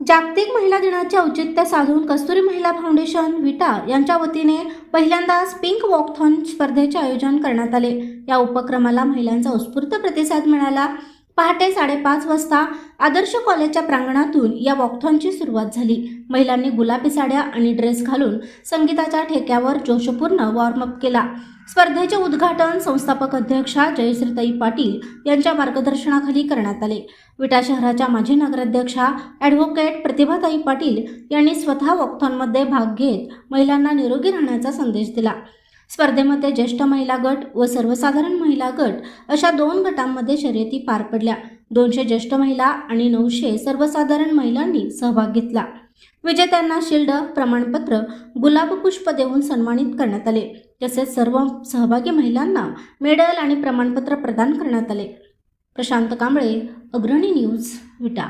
जागतिक महिला दिनाचे औचित्य साधून कस्तुरी महिला फाउंडेशन विटा यांच्या वतीने पहिल्यांदाच पिंक वॉकथॉन स्पर्धेचे आयोजन करण्यात आले. या उपक्रमाला महिलांचा उत्स्फूर्त प्रतिसाद मिळाला. पहाटे साडेपाच वाजता आदर्श कॉलेजच्या प्रांगणातून या वॉकथॉनची सुरुवात झाली. महिलांनी गुलाबी साड्या आणि ड्रेस घालून संगीताच्या ठेक्यावर जोशपूर्ण वॉर्मअप केला. स्पर्धेचे उद्घाटन संस्थापक अध्यक्षा जयश्रीताई पाटील यांच्या मार्गदर्शनाखाली करण्यात आले. विटा शहराच्या माजी नगराध्यक्षा ॲडव्होकेट प्रतिभाताई पाटील यांनी स्वतः वॉकथॉनमध्ये भाग घेत महिलांना निरोगी राहण्याचा संदेश दिला. स्पर्धेमध्ये ज्येष्ठ महिला गट व सर्वसाधारण महिला गट अशा दोन गटांमध्ये शर्यती पार पडल्या. दोनशे ज्येष्ठ महिला आणि नऊशे सर्वसाधारण महिलांनी सहभाग घेतला. विजेत्यांना शिल्ड प्रमाणपत्र गुलाबपुष्प देऊन सन्मानित करण्यात आले. तसेच सर्व सहभागी महिलांना मेडल आणि प्रमाणपत्र प्रदान करण्यात आले. प्रशांत कांबळे अग्रणी न्यूज विटा.